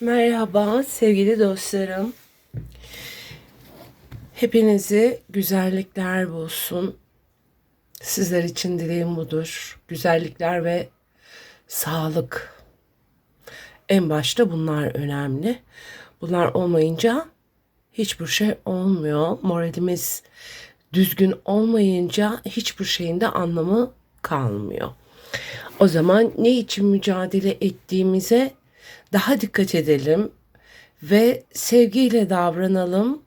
Merhaba sevgili dostlarım. Hepinizi güzellikler bulsun. Sizler için dileğim budur. Güzellikler ve sağlık. En başta bunlar önemli. Bunlar olmayınca hiçbir şey olmuyor. Moralimiz düzgün olmayınca hiçbir şeyin de anlamı kalmıyor. O zaman ne için mücadele ettiğimize daha dikkat edelim ve sevgiyle davranalım.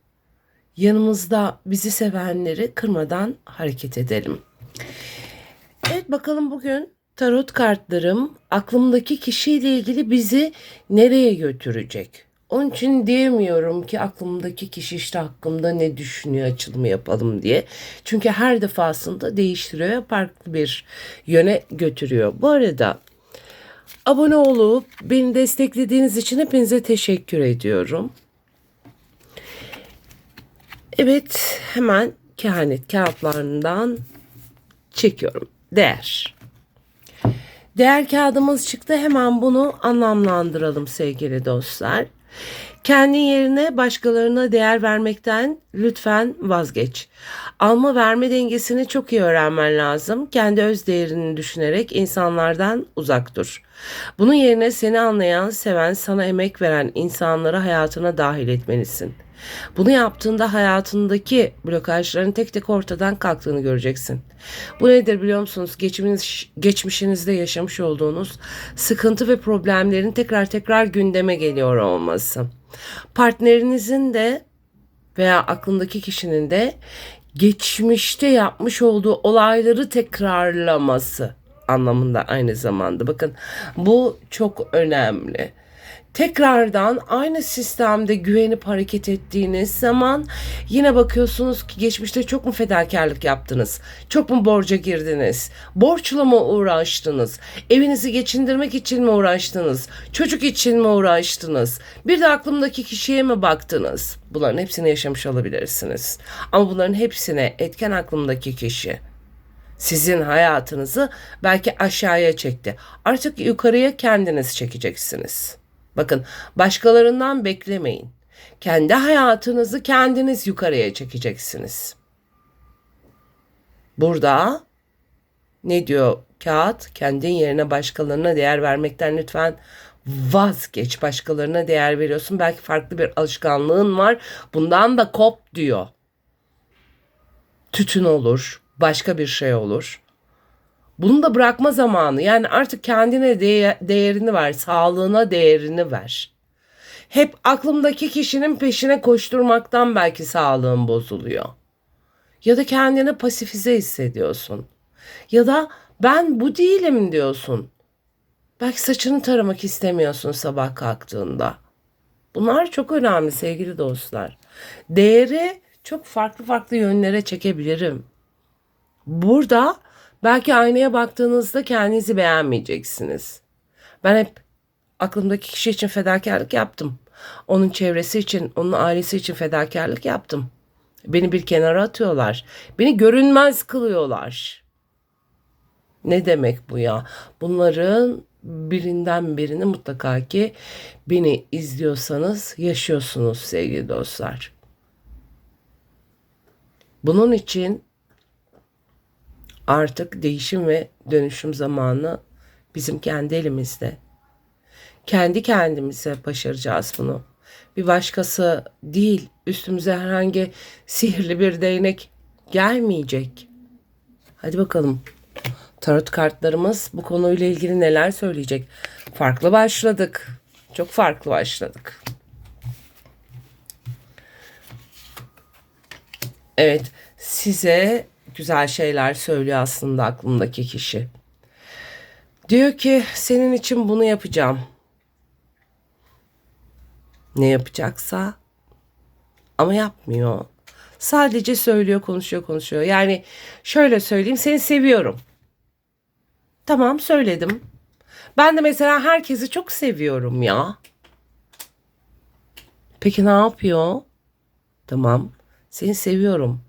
Yanımızda bizi sevenleri kırmadan hareket edelim. Evet bakalım bugün tarot kartlarım aklımdaki kişiyle ilgili bizi nereye götürecek? Onun için diyemiyorum ki aklımdaki kişi işte hakkımda ne düşünüyor açılımı yapalım diye. Çünkü her defasında değiştiriyor farklı bir yöne götürüyor. Bu arada abone olup beni desteklediğiniz için hepinize teşekkür ediyorum. Evet hemen kehanet kağıtlarından çekiyorum. Değer. Değer kağıdımız çıktı. Hemen bunu anlamlandıralım sevgili dostlar. Kendi yerine başkalarına değer vermekten lütfen vazgeç. Alma verme dengesini çok iyi öğrenmen lazım. Kendi öz değerini düşünerek insanlardan uzak dur. Bunun yerine seni anlayan, seven, sana emek veren insanları hayatına dahil etmelisin. Bunu yaptığında hayatındaki blokajların tek tek ortadan kalktığını göreceksin. Bu nedir biliyor musunuz? Geçmiş, geçmişinizde yaşamış olduğunuz sıkıntı ve problemlerin tekrar tekrar gündeme geliyor olması. Partnerinizin de veya aklındaki kişinin de geçmişte yapmış olduğu olayları tekrarlaması anlamında aynı zamanda. Bakın bu çok önemli tekrardan aynı sistemde güvenip hareket ettiğiniz zaman yine bakıyorsunuz ki geçmişte çok mu fedakarlık yaptınız? Çok mu borca girdiniz? Borçla mı uğraştınız? Evinizi geçindirmek için mi uğraştınız? Çocuk için mi uğraştınız? Bir de aklımdaki kişiye mi baktınız? Bunların hepsini yaşamış olabilirsiniz. Ama bunların hepsine etken aklımdaki kişi sizin hayatınızı belki aşağıya çekti. Artık yukarıya kendiniz çekeceksiniz. Bakın başkalarından beklemeyin. Kendi hayatınızı kendiniz yukarıya çekeceksiniz. Burada ne diyor kağıt? Kendin yerine başkalarına değer vermekten lütfen vazgeç. Başkalarına değer veriyorsun. Belki farklı bir alışkanlığın var. Bundan da kop diyor. Tütün olur, başka bir şey olur. Bunu da bırakma zamanı. Yani artık kendine değe- değerini ver, sağlığına değerini ver. Hep aklımdaki kişinin peşine koşturmaktan belki sağlığın bozuluyor. Ya da kendini pasifize hissediyorsun. Ya da ben bu değilim diyorsun. Belki saçını taramak istemiyorsun sabah kalktığında. Bunlar çok önemli sevgili dostlar. Değeri çok farklı farklı yönlere çekebilirim. Burada belki aynaya baktığınızda kendinizi beğenmeyeceksiniz. Ben hep aklımdaki kişi için fedakarlık yaptım. Onun çevresi için, onun ailesi için fedakarlık yaptım. Beni bir kenara atıyorlar. Beni görünmez kılıyorlar. Ne demek bu ya? Bunların birinden birini mutlaka ki beni izliyorsanız yaşıyorsunuz sevgili dostlar. Bunun için artık değişim ve dönüşüm zamanı bizim kendi elimizde. Kendi kendimize başaracağız bunu. Bir başkası değil, üstümüze herhangi sihirli bir değnek gelmeyecek. Hadi bakalım. Tarot kartlarımız bu konuyla ilgili neler söyleyecek? Farklı başladık. Çok farklı başladık. Evet, size güzel şeyler söylüyor aslında aklımdaki kişi. Diyor ki senin için bunu yapacağım. Ne yapacaksa ama yapmıyor. Sadece söylüyor, konuşuyor, konuşuyor. Yani şöyle söyleyeyim, seni seviyorum. Tamam söyledim. Ben de mesela herkesi çok seviyorum ya. Peki ne yapıyor? Tamam. Seni seviyorum.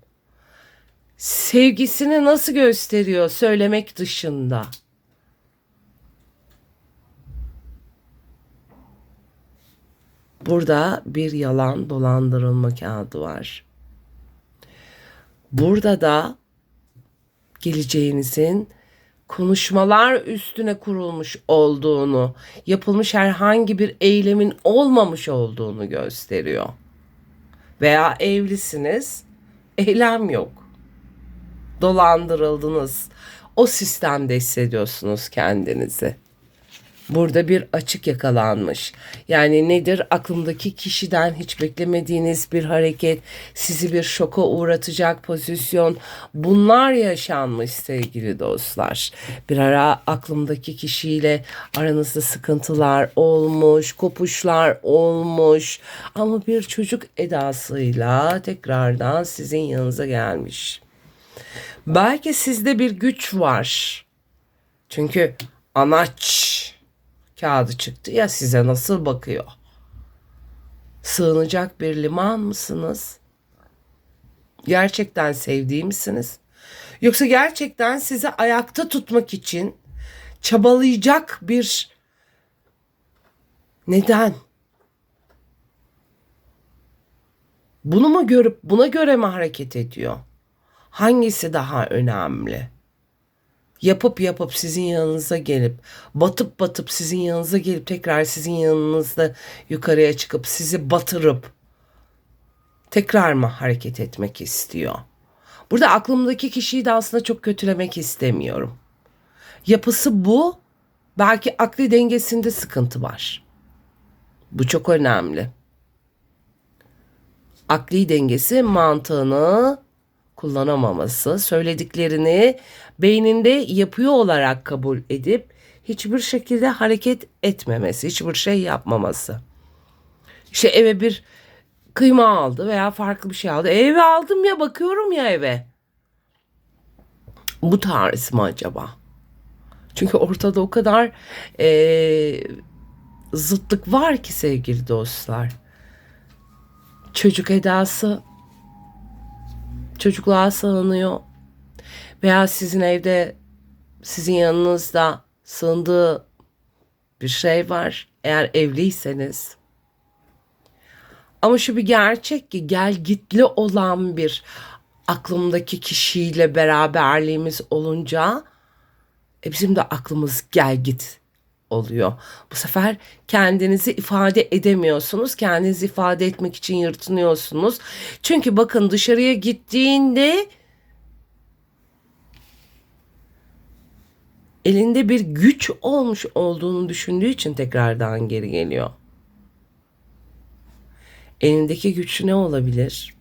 Sevgisini nasıl gösteriyor söylemek dışında? Burada bir yalan dolandırılma kağıdı var. Burada da geleceğinizin konuşmalar üstüne kurulmuş olduğunu, yapılmış herhangi bir eylemin olmamış olduğunu gösteriyor. Veya evlisiniz, eylem yok. Dolandırıldınız. O sistemde hissediyorsunuz kendinizi. Burada bir açık yakalanmış. Yani nedir? Aklımdaki kişiden hiç beklemediğiniz bir hareket, sizi bir şoka uğratacak pozisyon. Bunlar yaşanmış sevgili dostlar. Bir ara aklımdaki kişiyle aranızda sıkıntılar olmuş, kopuşlar olmuş. Ama bir çocuk edasıyla tekrardan sizin yanınıza gelmiş. Belki sizde bir güç var. Çünkü anaç kağıdı çıktı ya size nasıl bakıyor? Sığınacak bir liman mısınız? Gerçekten sevdiği misiniz? Yoksa gerçekten sizi ayakta tutmak için çabalayacak bir neden? Bunu mu görüp buna göre mi hareket ediyor? Hangisi daha önemli? yapıp yapıp sizin yanınıza gelip batıp batıp sizin yanınıza gelip tekrar sizin yanınızda yukarıya çıkıp sizi batırıp tekrar mı hareket etmek istiyor? Burada aklımdaki kişiyi de aslında çok kötülemek istemiyorum. Yapısı bu. Belki akli dengesinde sıkıntı var. Bu çok önemli. Akli dengesi mantığını kullanamaması, söylediklerini beyninde yapıyor olarak kabul edip hiçbir şekilde hareket etmemesi, hiçbir şey yapmaması. İşte eve bir kıyma aldı veya farklı bir şey aldı. E, eve aldım ya bakıyorum ya eve. Bu tarz mı acaba? Çünkü ortada o kadar e, zıtlık var ki sevgili dostlar. Çocuk edası çocukluğa sığınıyor veya sizin evde sizin yanınızda sığındığı bir şey var eğer evliyseniz. Ama şu bir gerçek ki gel gitli olan bir aklımdaki kişiyle beraberliğimiz olunca e bizim de aklımız gel git oluyor. Bu sefer kendinizi ifade edemiyorsunuz. Kendinizi ifade etmek için yırtınıyorsunuz. Çünkü bakın dışarıya gittiğinde elinde bir güç olmuş olduğunu düşündüğü için tekrardan geri geliyor. Elindeki güç ne olabilir?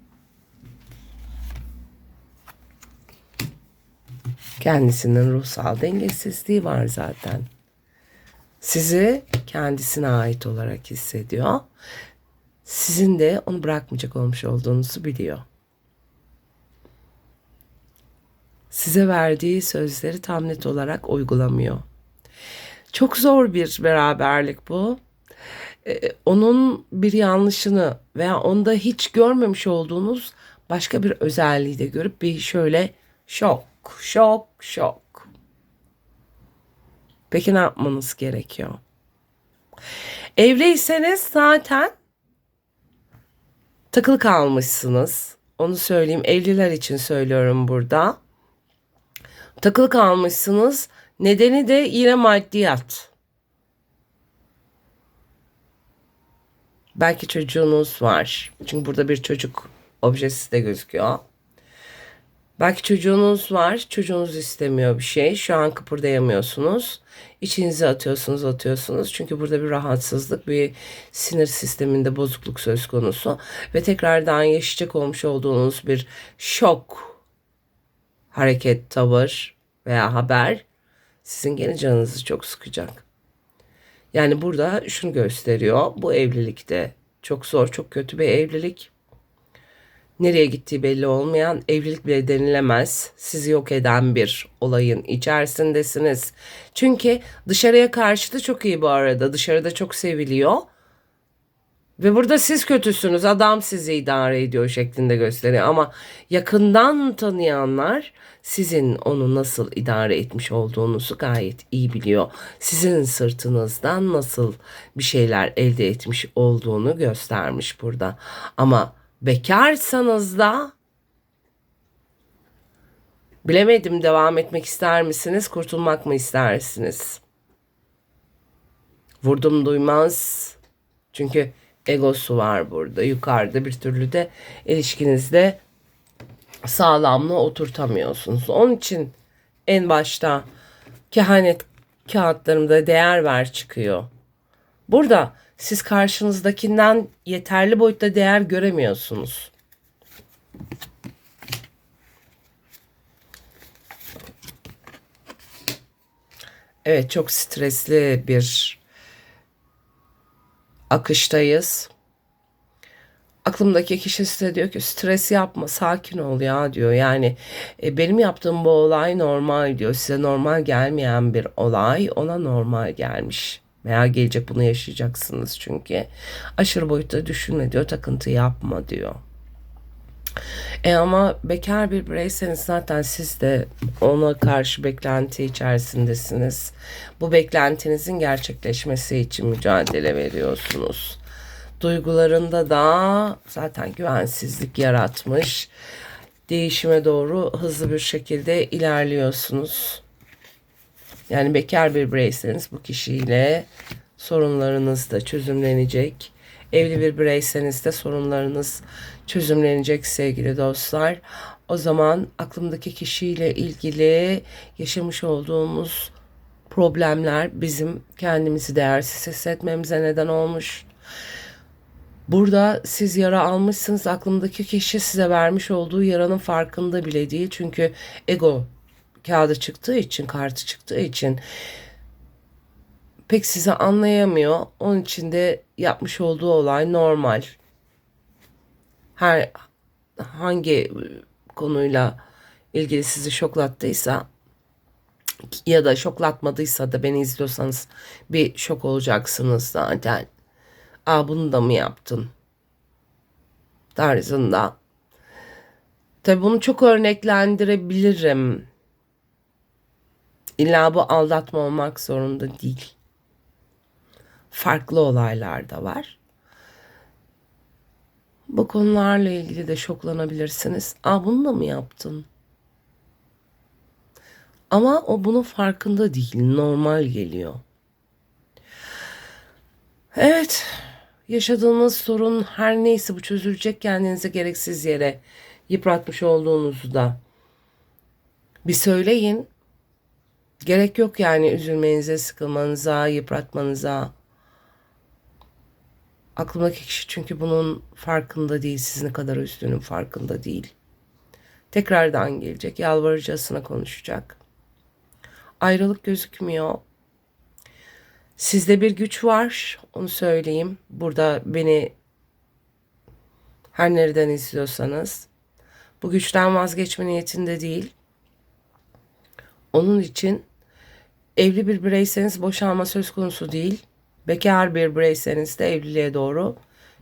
Kendisinin ruhsal dengesizliği var zaten sizi kendisine ait olarak hissediyor. Sizin de onu bırakmayacak olmuş olduğunuzu biliyor. Size verdiği sözleri tam net olarak uygulamıyor. Çok zor bir beraberlik bu. Ee, onun bir yanlışını veya onda hiç görmemiş olduğunuz başka bir özelliği de görüp bir şöyle şok, şok, şok Peki ne yapmanız gerekiyor? Evliyseniz zaten takılı kalmışsınız. Onu söyleyeyim. Evliler için söylüyorum burada. Takılı kalmışsınız. Nedeni de yine maddiyat. Belki çocuğunuz var. Çünkü burada bir çocuk objesi de gözüküyor. Belki çocuğunuz var, çocuğunuz istemiyor bir şey. Şu an kıpırdayamıyorsunuz. İçinize atıyorsunuz, atıyorsunuz. Çünkü burada bir rahatsızlık, bir sinir sisteminde bozukluk söz konusu. Ve tekrardan yaşayacak olmuş olduğunuz bir şok, hareket, tavır veya haber sizin gene canınızı çok sıkacak. Yani burada şunu gösteriyor. Bu evlilikte çok zor, çok kötü bir evlilik nereye gittiği belli olmayan, evlilik bile denilemez, sizi yok eden bir olayın içerisindesiniz. Çünkü dışarıya karşı da çok iyi bu arada. Dışarıda çok seviliyor. Ve burada siz kötüsünüz. Adam sizi idare ediyor şeklinde gösteriyor. Ama yakından tanıyanlar sizin onu nasıl idare etmiş olduğunuzu gayet iyi biliyor. Sizin sırtınızdan nasıl bir şeyler elde etmiş olduğunu göstermiş burada. Ama bekarsanız da bilemedim devam etmek ister misiniz, kurtulmak mı istersiniz? Vurdum duymaz. Çünkü egosu var burada. Yukarıda bir türlü de ilişkinizde sağlamlığı oturtamıyorsunuz. Onun için en başta kehanet kağıtlarımda değer ver çıkıyor. Burada siz karşınızdakinden yeterli boyutta değer göremiyorsunuz. Evet çok stresli bir akıştayız. Aklımdaki kişi size diyor ki stres yapma sakin ol ya diyor. Yani e, benim yaptığım bu olay normal diyor. Size normal gelmeyen bir olay ona normal gelmiş. Veya gelecek bunu yaşayacaksınız çünkü. Aşırı boyutta düşünme diyor takıntı yapma diyor. E ama bekar bir bireyseniz zaten siz de ona karşı beklenti içerisindesiniz. Bu beklentinizin gerçekleşmesi için mücadele veriyorsunuz. Duygularında da zaten güvensizlik yaratmış. Değişime doğru hızlı bir şekilde ilerliyorsunuz. Yani bekar bir bireyseniz bu kişiyle sorunlarınız da çözümlenecek. Evli bir bireyseniz de sorunlarınız çözümlenecek sevgili dostlar. O zaman aklımdaki kişiyle ilgili yaşamış olduğumuz problemler bizim kendimizi değersiz hissetmemize neden olmuş. Burada siz yara almışsınız. Aklımdaki kişi size vermiş olduğu yaranın farkında bile değil. Çünkü ego kağıdı çıktığı için, kartı çıktığı için pek sizi anlayamıyor. Onun için de yapmış olduğu olay normal. Her hangi konuyla ilgili sizi şoklattıysa ya da şoklatmadıysa da beni izliyorsanız bir şok olacaksınız zaten. Aa bunu da mı yaptın? Tarzında. Tabi bunu çok örneklendirebilirim. İlla bu aldatma olmak zorunda değil. Farklı olaylar da var. Bu konularla ilgili de şoklanabilirsiniz. Aa bunu da mı yaptın? Ama o bunun farkında değil. Normal geliyor. Evet. Yaşadığınız sorun her neyse bu çözülecek kendinize gereksiz yere yıpratmış olduğunuzu da bir söyleyin. Gerek yok yani üzülmenize, sıkılmanıza, yıpratmanıza. Aklımdaki kişi çünkü bunun farkında değil. Siz ne kadar üzdüğünün farkında değil. Tekrardan gelecek. Yalvarıcasına konuşacak. Ayrılık gözükmüyor. Sizde bir güç var. Onu söyleyeyim. Burada beni her nereden izliyorsanız bu güçten vazgeçme niyetinde değil. Onun için evli bir bireyseniz boşanma söz konusu değil. Bekar bir bireyseniz de evliliğe doğru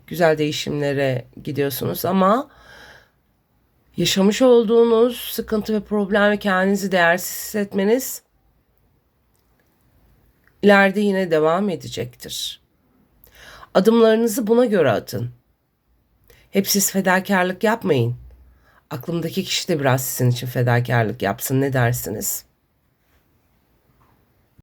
güzel değişimlere gidiyorsunuz ama yaşamış olduğunuz sıkıntı ve problem ve kendinizi değersiz hissetmeniz ileride yine devam edecektir. Adımlarınızı buna göre atın. Hep siz fedakarlık yapmayın. Aklımdaki kişi de biraz sizin için fedakarlık yapsın ne dersiniz?